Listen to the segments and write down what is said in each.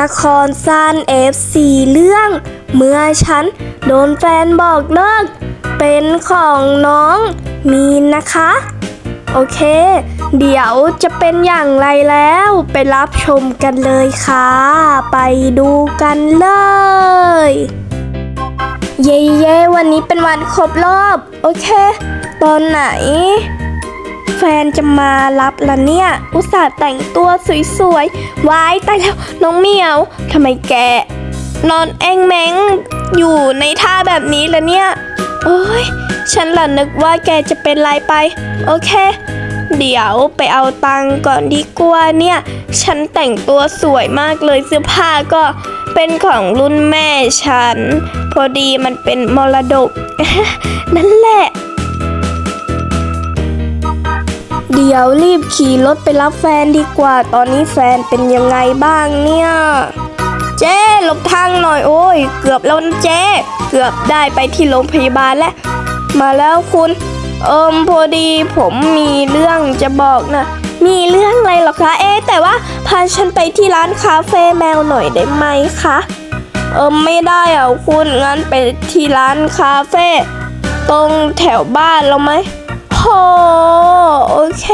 ละครสั้น F4 เรื่อง เมื่อฉันโดนแฟนบอกเลิก เป็นของน้องมีนนะคะ โอเค เดี๋ยวจะเป็นอย่างไรแล้วไปรับชมกันเลยค่ะ ไปดูกันเลย เย้เย้วันนี้เป็นวันครบรอบ โอเค ตอนไหน แฟนจะมารับละเนี่ย อุตส่าห์แต่งตัวสวยๆวายตายแล้ว น้องเหมียวทำไมแก นอนแองแมงอยู่ในท่าแบบนี้ละเนี่ย โอ้ย ฉันหละนึกว่าแกจะเป็นไรไป โอเค เดี๋ยวไปเอาตังก่อนดีกว่าเนี่ย ฉันแต่งตัวสวยมากเลยเสื้อผ้าก็เป็นของรุ่นแม่ฉัน พอดีมันเป็นมรดก นั่นแหละ ดี๋ยวรีบขี่รถไปรับแฟนดีกว่า ตอนนี้แฟนเป็นยังไงบ้างเนี่ย เจ๊หลบทางหน่อยโอ้ย เกือบแล้วนะเจ๊เกือบได้ไปที่โรงพยาบาลแล้ว มาแล้วคุณ เอิมพอดีผมมีเรื่องจะบอกนะ มีเรื่องอะไรหรอคะ เอ๊แต่ว่าพาฉันไปที่ร้านคาเฟ่แมวหน่อยได้ไหมคะ เอิมไม่ได้อะคุณงั้นไปที่ร้านคาเฟ่ตรงแถวบ้านเราไหม โอเค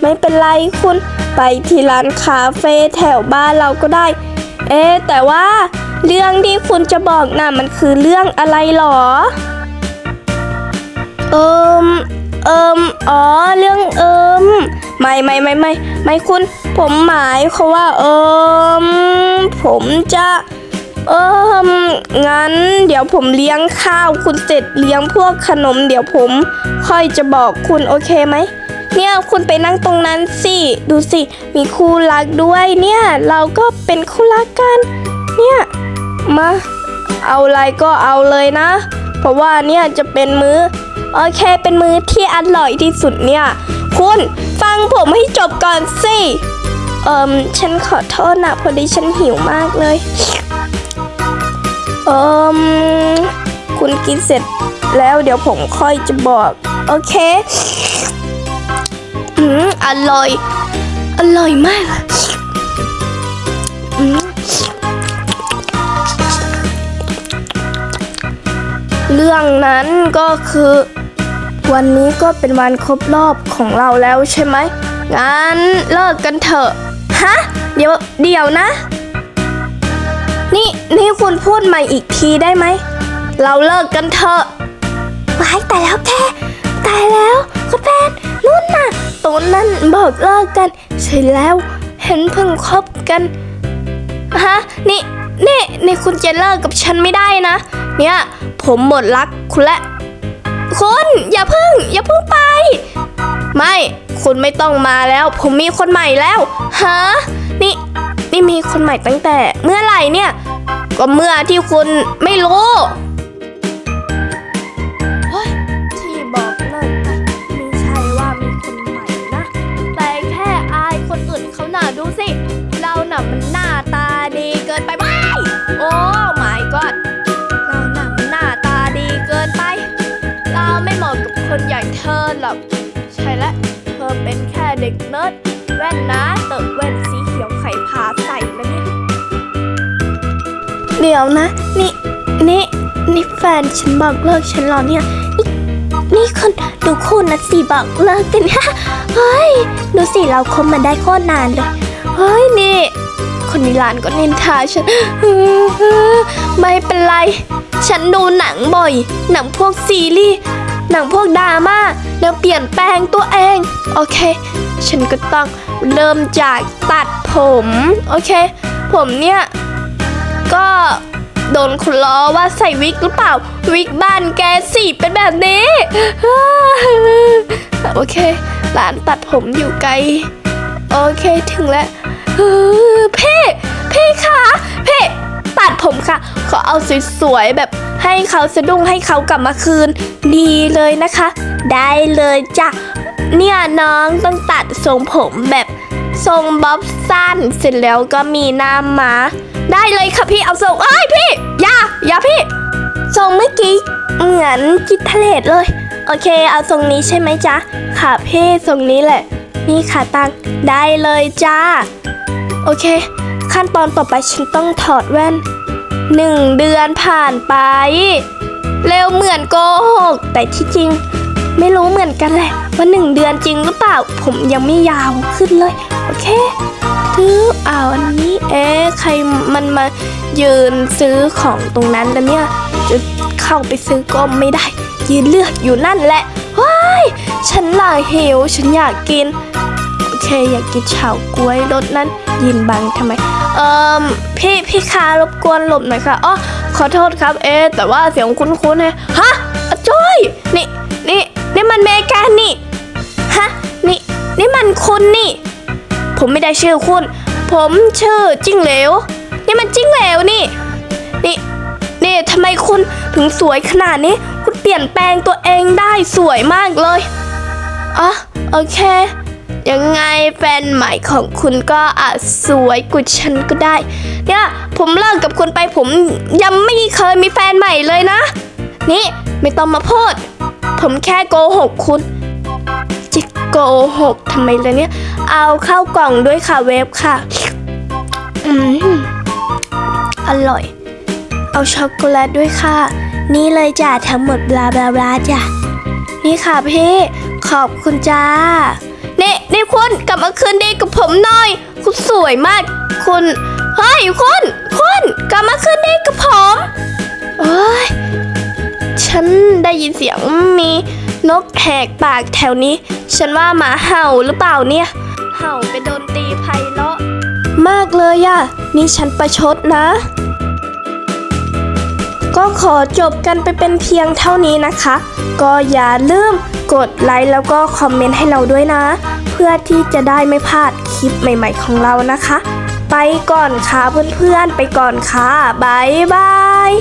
ไม่เป็นไรคุณ ไปที่ร้านคาเฟ่แถวบ้านเราก็ได้ เอ๊แต่ว่า เรื่องที่คุณจะบอกน่ะมันคือเรื่องอะไรหรอ เอิมเอิมอ๋อ เรื่องเอิมไม่ไม่ไม่ไม่ไม่คุณ ผมหมายเขาว่าเอิมผมจะ เอิมงั้น ดี๋ยวผมเลี้ยงข้าวคุณเสร็จเลี้ยงพวกขนม เดี๋ยวผม ค่อยจะบอกคุณโอเคไหมเนี่ยคุณไปนั่งตรงนั้นสิดูสิมีคู่รักด้วยเนี่ยเราก็เป็นคู่รักกัน เนี่ยมาเอาอะไรก็เอาเลยนะ เพราะว่าเนี่ยจะเป็นมื้อโอเคเป็นมื้อที่อร่อยที่สุดเนี่ย คุณฟังผมให้จบก่อนสิเอิมฉันขอโทษนะพอดีฉันหิวมากเลย เอิมคุณกินเสร็จแล้วเดี๋ยวผมค่อยจะบอก โอเค อืมอร่อย อร่อยมากอืมเรื่องนั้นก็คือ วันนี้ก็เป็นวันครบรอบของเราแล้วใช่ไหม งั้นเลิกกันเถอะ ฮะ เดี๋ยวเดี๋ยวนะ นี่นี่คุณพูดใหม่อีกทีได้ไหม เราเลิกกันเถอะวายแต่แล้วแกตายแล้วคุณแฟนนู่นน่ะตรงนั้นบอกเลิกกัน ใช่แล้วเห็นเพิ่งคบกันฮะนี่นี่นี่คุณจะเลิกกับฉันไม่ได้นะ เนี่ยผมหมดรักคุณและคุณอย่าเพิ่ง อย่าเพิ่งไป ไม่ คุณไม่ต้องมาแล้ว ผมมีคนใหม่แล้วฮะนี่ นี่มีคนใหม่ตั้งแต่เมื่อไหร่เนี่ย ก็เมื่อที่คุณไม่รู้ที่บอกเลิกกันไม่ใช่ว่ามีคนใหม่นะ แต่แค่อายคนอื่นเขาหน่าดูสิ เราหน่ะมันหน้าตาดีเกินไปว้ายโอ้ my god เราหน่ะมันหน้าตาดีเกินไป เราไม่เหมาะกับคนอย่างเธอหรอก ใช่แล้วเธอเป็นแค่เด็กเนิร์ดแว่นนะเติบแว่น เดี๋ยวนะ นี่นี่นี่แฟนฉันบอกเลิกฉันหรอเนี่ย นี่นี่คนดูคู่นะสิบอกเลิกกันฮะเฮ้ยดูสิเราคบมาได้โคตรนานเลยเฮ้ยนี่ คนในร้านก็นินทาฉันไม่เป็นไร ฉันดูหนังบ่อย หนังพวกซีรีส์หนังพวกดราม่าแนวเปลี่ยนแปลงตัวเอง โอเค ฉันก็ต้องเริ่มจากตัดผม โอเค ผมเนี่ย ก็โดนคนล้อว่าใส่วิกหรือเปล่า วิกบ้านแกสิเป็นแบบนี้ โอเค ร้านตัดผมอยู่ไกล โอเคถึงแล้วเออเพ่เพ่คะเพ่ตัดผมค่ะ ขอเอาสวยๆแบบให้เขาสะดุ้งให้เขากลับมาคืน ดีเลยนะคะ ได้เลยจ้ะเนี่ยน้องต้องตัดทรงผมแบบทรงบ๊อบสั้นเสร็จแล้วก็มีหน้าม้า ได้เลยค่ะพี่เอาทรงเอ้ยพี่อย่าอย่าพี่ทรงเมื่อกี้เหมือนกิทเลตเลย โอเค เอาทรงนี้ใช่ไหมจ๊ะ ค่ะพี่ทรงนี้แหละ นี่ค่ะตังได้เลยจ้า โอเค ขั้นตอนต่อไปฉันต้องถอดแว่นหนึ่งเดือนผ่านไป เร็วเหมือนโกหกแต่ที่จริง ไม่รู้เหมือนกันแหละว่าหนึ่งเดือนจริงหรือเปล่า ผมยังไม่ยาวขึ้นเลย โอเคถือเอาอันนี้เอ๊ะใครมันมายืนซื้อของตรงนั้นแล้วเนี่ยจะเข้าไปซื้อก็ไม่ได้ ยืนเลือกอยู่นั่นแหละว้ายฉันล่ะหิวฉันอยากกินโอเคอยากกินเฉาก๊วยรสนั้นยินบังทำไมเอ่อพี่พี่คารบกวนหลบหน่อยค่ะอ๋อขอโทษครับเอ๊แต่ว่าเสียงคุ้นๆนะฮะอะจ้อยนี่นี่ นี่มันเมแกนนี่ ฮะ นี่ นี่มันคุณนี่ ผมไม่ได้ชื่อคุณ ผมชื่อจิ้งเหลว นี่มันจิ้งเหลวนี่ นี่ นี่ทำไมคุณถึงสวยขนาดนี้ คุณเปลี่ยนแปลงตัวเองได้สวยมากเลยอ๋อโอเค ยังไงแฟนใหม่ของคุณก็อาจสวยกว่าฉันก็ได้ เนี่ยผมเลิกกับคุณไปผมยังไม่เคยมีแฟนใหม่เลยนะ นี่ไม่ต้องมาพูด ผมแค่โกหกคุณจะโกหกทำไมล่ะเนี่ย เอาเข้ากล่องด้วยค่ะเวฟค่ะ อืม อร่อย เอาช็อกโกแลตด้วยค่ะ นี่เลยจ้ะทั้งหมดบลาบลาบลาจ้ะ นี่ค่ะพี่ ขอบคุณจ้านี่นี่คุณกลับมาคืนดีกับผมหน่อย คุณสวยมาก คุณ เฮ้ยคุณ คุณ กลับมาคืนดีกับผม เอ้ย ฉันได้ยินเสียงมีนกแหกปากแถวนี้ ฉันว่าหมาเห่าหรือเปล่าเนี่ย เห่าเป็นดนตีไพเราะมากเลยอะนี่ฉันประชดนะ ก็ขอจบกันไปเป็นเพียงเท่านี้นะคะ ก็อย่าลืมกดไลค์แล้วก็คอมเมนต์ให้เราด้วยนะ เพื่อที่จะได้ไม่พลาดคลิปใหม่ๆของเรานะคะ ไปก่อนค่ะเพื่อนๆ ไปก่อนค่ะบ๊ายบาย